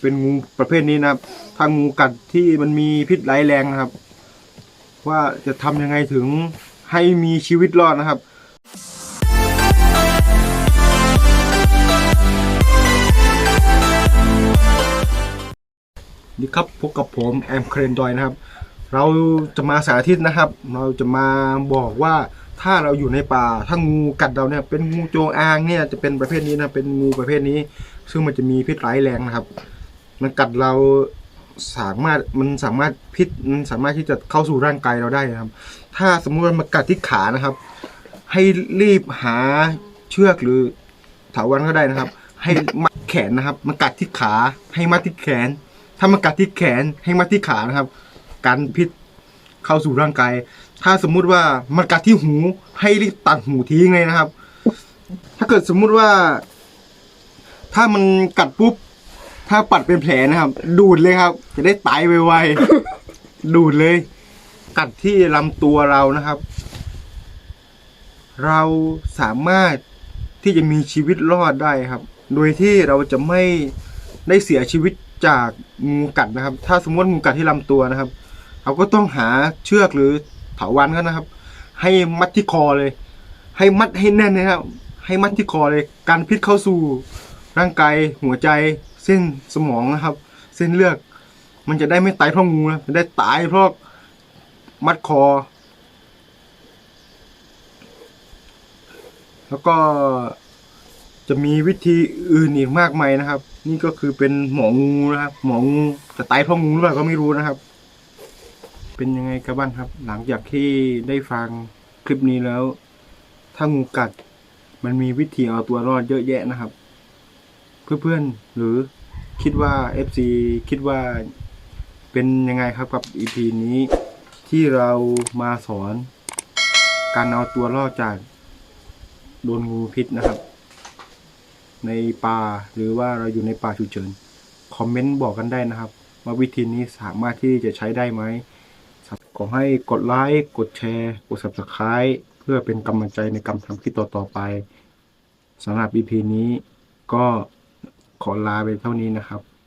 เป็นงูประเภทนี้นะครับถ้างูกัดที่มันมีพิษร้ายแรงนะครับ ว่าจะทำยังไงถึงให้มีชีวิตรอดนะครับนี่ครับพบกับผมแอมเครนดอยนะครับ เราจะมาสาธิตนะครับ เราจะมาบอกว่าถ้าเราอยู่ในป่าถ้างูกัดเราเนี่ยเป็นงูโจงอางเนี่ยจะเป็นประเภทนี้นะเป็นงูประเภทนี้ ซึ่งมันจะมีพิษร้ายแรงนะครับ มันกัดเราสามารถมันสามารถพิษมันสามารถที่จะเข้าสู่ร่างกายเราได้นะครับ ถ้าสมมติว่ามันกัดที่ขานะครับ ให้รีบหาเชือกหรือเถาวัลย์ก็ได้นะครับ ให้มัดแขนนะครับมันกัดที่ขา ให้มัดที่แขน ถ้ามันกัดที่แขนให้มัดที่ขานะครับ การพิษเข้าสู่ร่างกาย ถ้าสมมุติว่ามันกัดที่หู ให้รีบตัดหูทิ้งเลยนะครับ ถ้าเกิดสมมุติว่า ถ้ามันกัดปุ๊บ ถ้าปัดเป็นแผลนะครับ ดูดเลยครับ จะได้ตายไวๆ ดูดเลย กัดที่ลำตัวเรานะครับ เราสามารถที่จะมีชีวิตรอดได้ครับ โดยที่เราจะไม่ได้เสียชีวิตจากงูกัดนะครับ ถ้าสมมติงูกัดที่ลำตัวนะครับ เราก็ต้องหาเชือกหรือเถาวัลย์เขานะครับ ให้มัดที่คอเลย ให้มัดให้แน่นนะครับ ให้มัดที่คอเลย การพิษเข้าสู่ร่างกายหัวใจเส้นสมองนะครับ เส้นเลือดมันจะได้ไม่ตายเพราะงูนะจะได้ตายเพราะมัดคอ แล้วก็จะมีวิธีอื่นอีกมากมายนะครับ นี่ก็คือเป็นหมองูนะครับ หมองูจะตายเพราะงูหรือเปล่าก็ไม่รู้นะครับ เป็นยังไงกันบ้างครับ หลังจากที่ได้ฟังคลิปนี้แล้ว ถ้างูกัด มันมีวิธีเอาตัวรอดเยอะแยะนะครับ เพื่อนๆหรือคิดว่า FC คิดว่าเป็นยังไงครับกับ EP นี้ที่เรามาสอน การเอาตัวรอดจากโดนงูพิษนะครับ ในป่าหรือว่าเราอยู่ในป่าฉุกเฉินคอมเมนต์บอกกันได้นะครับ ว่าวิธีนี้สามารถที่จะใช้ได้ไหมขอให้กดไลค์กดแชร์ กด subscribe เพื่อเป็นกำลังใจในการทำคลิปต่อๆไปสำหรับ EP นี้ก็ ขอลาไปเท่านี้นะครับ